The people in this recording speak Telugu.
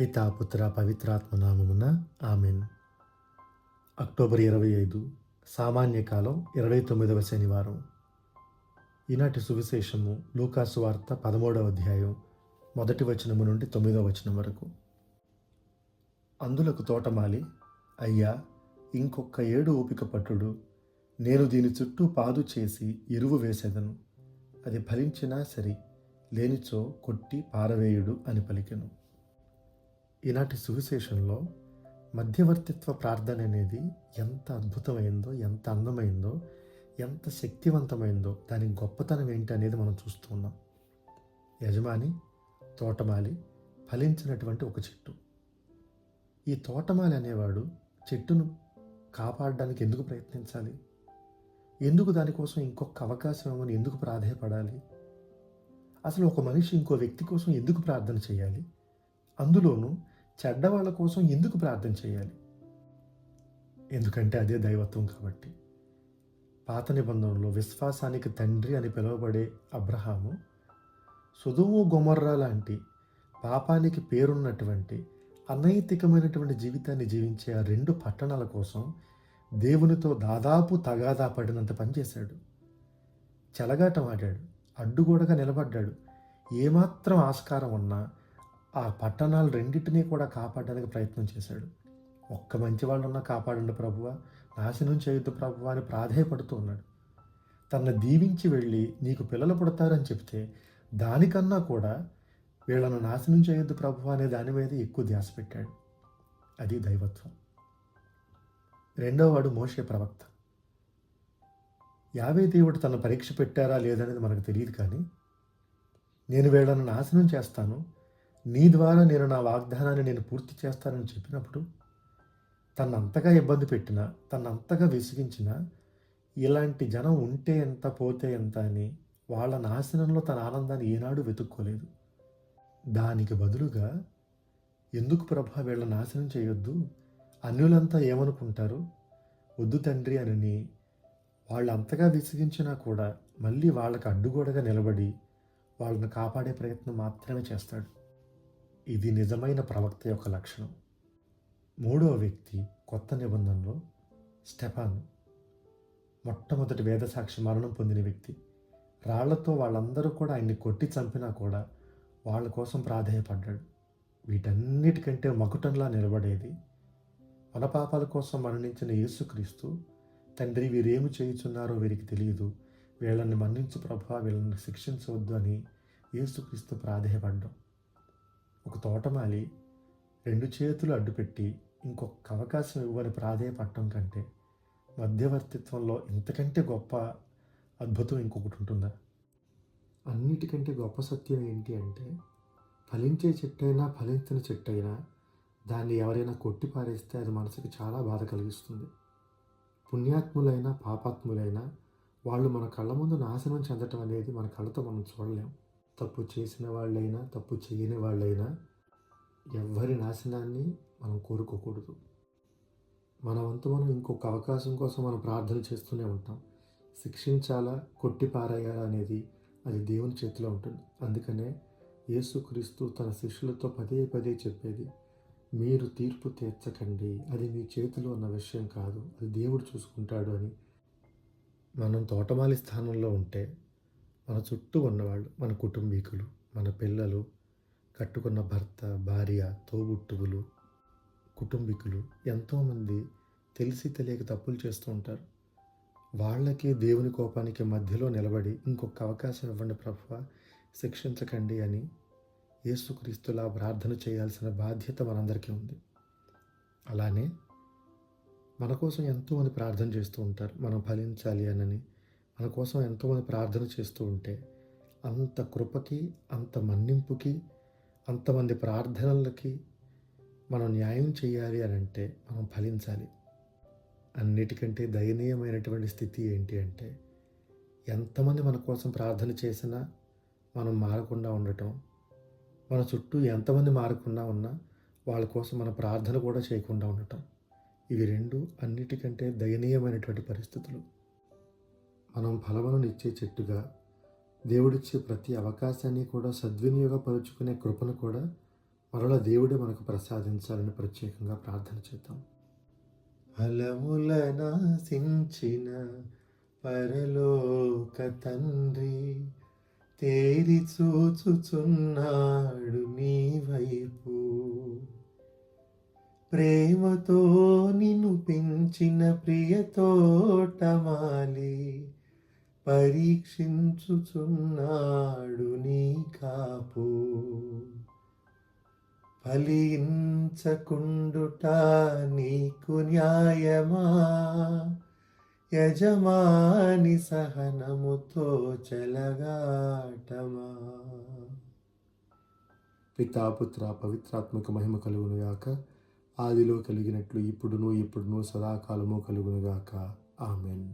పితాపుత్ర పవిత్రాత్మనామమున ఆమెన్. అక్టోబర్ ఇరవై ఐదు సామాన్య కాలం ఇరవై తొమ్మిదవ శనివారం. ఈనాటి సువిశేషము లూకాసు వార్త పదమూడవ అధ్యాయం మొదటి వచనము నుండి తొమ్మిదవ వచనం వరకు. అందులకు తోటమాలి అయ్యా ఇంకొక ఏడు ఓపిక పట్టుడు. నేను దీని చుట్టూ పాదు చేసి ఎరువు వేసేదను. అది ఫలించినా సరి లేనిచో కొట్టి పారవేయుడు అని పలికెను. ఇలాంటి సువిశేషంలో మధ్యవర్తిత్వ ప్రార్థన అనేది ఎంత అద్భుతమైందో ఎంత అందమైందో ఎంత శక్తివంతమైందో దాని గొప్పతనం ఏంటి అనేది మనం చూస్తున్నాం యజమాని తోటమాలి ఫలించినటువంటి ఒక చెట్టు. ఈ తోటమాలి అనేవాడు చెట్టును కాపాడడానికి ఎందుకు ప్రయత్నించాలి? ఎందుకు దానికోసం ఇంకొక అవకాశం ఏమని ఎందుకు ప్రాధాయపడాలి? అసలు ఒక మనిషి ఇంకో వ్యక్తి కోసం ఎందుకు ప్రార్థన చేయాలి? అందులోనూ చెడ్డవాళ్ళ కోసం ఎందుకు ప్రార్థన చేయాలి? ఎందుకంటే అదే దైవత్వం కాబట్టి. పాత నిబంధనలో విశ్వాసానికి తండ్రి అని పిలువబడే అబ్రహాము సుధుము గొమర్రా లాంటి పాపానికి పేరున్నటువంటి అనైతికమైనటువంటి జీవితాన్ని జీవించే ఆ రెండు పట్టణాల కోసం దేవునితో దాదాపు తగాదా పడినంత పనిచేశాడు చెలగాటం ఆడాడు అడ్డుగోడగా నిలబడ్డాడు. ఏమాత్రం ఆస్కారం ఉన్నా ఆ పట్టణాలు రెండింటినీ కూడా కాపాడడానికి ప్రయత్నం చేశాడు. ఒక్క మంచి వాళ్ళు ఉన్నా కాపాడండి ప్రభువ నాశనం చేయొద్దు ప్రభువ అని ప్రాధేయపడుతూ ఉన్నాడు. తనను దీవించి వెళ్ళి నీకు పిల్లలు పుడతారని చెప్తే దానికన్నా కూడా వీళ్ళను నాశనం చేయొద్దు ప్రభు అనే దాని మీద ఎక్కువ ధ్యాస పెట్టాడు. అది దైవత్వం. రెండోవాడు మోషే ప్రవక్త. యావే దేవుడు తన పరీక్ష పెట్టారా లేదనేది మనకు తెలియదు కానీ నేను వీళ్ళను నాశనం చేస్తాను నీ ద్వారా నేను నా వాగ్దానాన్ని నేను పూర్తి చేస్తానని చెప్పినప్పుడు తనంతగా ఇబ్బంది పెట్టినా తనంతగా విసిగించినా ఇలాంటి జనం ఉంటే ఎంత పోతే ఎంత అని వాళ్ళ నాశనంలో తన ఆనందాన్ని ఏనాడు వెతుక్కోలేదు. దానికి బదులుగా ఎందుకు ప్రభా వీళ్ళ నాశనం చేయొద్దు? అన్యులంతా ఏమనుకుంటారు? వద్దు తండ్రి అని వాళ్ళు అంతగా విసిగించినా కూడా మళ్ళీ వాళ్ళకి అడ్డుగోడగా నిలబడి వాళ్ళని కాపాడే ప్రయత్నం మాత్రమే చేస్తాడు. ఇది నిజమైన ప్రవక్త యొక్క లక్షణం. మూడవ వ్యక్తి కొత్త నిబంధనలో స్టెఫాన్ మొట్టమొదటి వేదసాక్షి మరణం పొందిన వ్యక్తి. రాళ్ళతో వాళ్ళందరూ కూడా ఆయన్ని కొట్టి చంపినా కూడా వాళ్ళ కోసం ప్రాధేయపడ్డాడు. వీటన్నిటికంటే మకుటంలా నిలబడేది మన పాపాల కోసం మరణించిన యేసుక్రీస్తు. తండ్రి వీరేమి చేయుచున్నారో వీరికి తెలియదు. వీళ్ళని మన్నించు ప్రభా వీళ్ళని శిక్షించవద్దు అని యేసుక్రీస్తు ప్రాధేయపడ్డం. ఒక తోటమాలి రెండు చేతులు అడ్డుపెట్టి ఇంకొక అవకాశం ఇవ్వని ప్రాధేయపడటం కంటే మధ్యవర్తిత్వంలో ఇంతకంటే గొప్ప అద్భుతం ఇంకొకటి ఉంటుందా? అన్నిటికంటే గొప్ప సత్యం ఏంటి అంటే ఫలించే చెట్టైనా ఫలించిన చెట్టైనా దాన్ని ఎవరైనా కొట్టి పారేస్తే అది మనసుకి చాలా బాధ కలిగిస్తుంది. పుణ్యాత్ములైనా పాపాత్ములైనా వాళ్ళు మన కళ్ళ ముందు నాశనం చెందటం అనేది మన కళ్ళతో మనం చూడలేం. తప్పు చేసిన వాళ్ళైనా తప్పు చేయని వాళ్ళైనా ఎవ్వరి నాశనాన్ని మనం కోరుకోకూడదు. మన వంతు మనం ఇంకొక అవకాశం కోసం మనం ప్రార్థన చేస్తూనే ఉంటాం. శిక్షించాలా కొట్టి పారేయాలా అనేది అది దేవుని చేతిలో ఉంటుంది. అందుకనే యేసుక్రీస్తు తన శిష్యులతో పదే పదే చెప్పేది మీరు తీర్పు తీర్చకండి. అది మీ చేతిలో ఉన్న విషయం కాదు. అది దేవుడు చూసుకుంటాడు అని. మనం తోటమాలి స్థానంలో ఉంటే మన చుట్టూ ఉన్నవాళ్ళు మన కుటుంబీకులు మన పిల్లలు కట్టుకున్న భర్త భార్య తోబుట్టువులు కుటుంబీకులు ఎంతోమంది తెలిసి తెలియక తప్పులు చేస్తూ ఉంటారు. వాళ్ళకి దేవుని కోపానికి మధ్యలో నిలబడి ఇంకొక అవకాశం ఇవ్వండి ప్రభు శిక్షించకండి అని యేసుక్రీస్తులా ప్రార్థన చేయాల్సిన బాధ్యత మనందరికీ ఉంది. అలానే మన కోసం ఎంతోమంది ప్రార్థన చేస్తూ ఉంటారు. మనం ఫలించాలి అనని మన కోసం ఎంతోమంది ప్రార్థన చేస్తూ ఉంటే అంత కృపకి అంత మన్నింపుకి అంతమంది ప్రార్థనలకి మనం న్యాయం చేయాలి అని అంటే మనం ఫలించాలి. అన్నిటికంటే దయనీయమైనటువంటి స్థితి ఏంటి అంటే ఎంతమంది మన కోసం ప్రార్థన చేసినా మనం మారకుండా ఉండటం. మన చుట్టూ ఎంతమంది మారకుండా ఉన్నా వాళ్ళ కోసం మన ప్రార్థన కూడా చేయకుండా ఉండటం. ఇవి రెండు అన్నిటికంటే దయనీయమైనటువంటి పరిస్థితులు. మనం ఫలములను ఇచ్చే చెట్టుగా దేవుడిచ్చే ప్రతి అవకాశాన్ని కూడా సద్వినియోగపరుచుకునే కృపను కూడా మరలా దేవుడే మనకు ప్రసాదించాలని ప్రత్యేకంగా ప్రార్థన చేద్దాం. ఫలముల నాశించిన పరలోక తండ్రి తేరి చూచుచున్నాడు నీ వైపు. ప్రేమతో నిన్ను పెంచిన ప్రియతోటమాలి పరీక్షించుచున్నాడు నీ కాపు. ఫలించకుండుట నీకు న్యాయమా? యజమాని సహనముతో చెలగాటమా? పితాపుత్ర పవిత్రాత్మక మహిమ కలుగునుగాక ఆదిలో కలిగినట్లు ఇప్పుడును ఇప్పుడును సదాకాలము కలుగునుగాక ఆమెన్.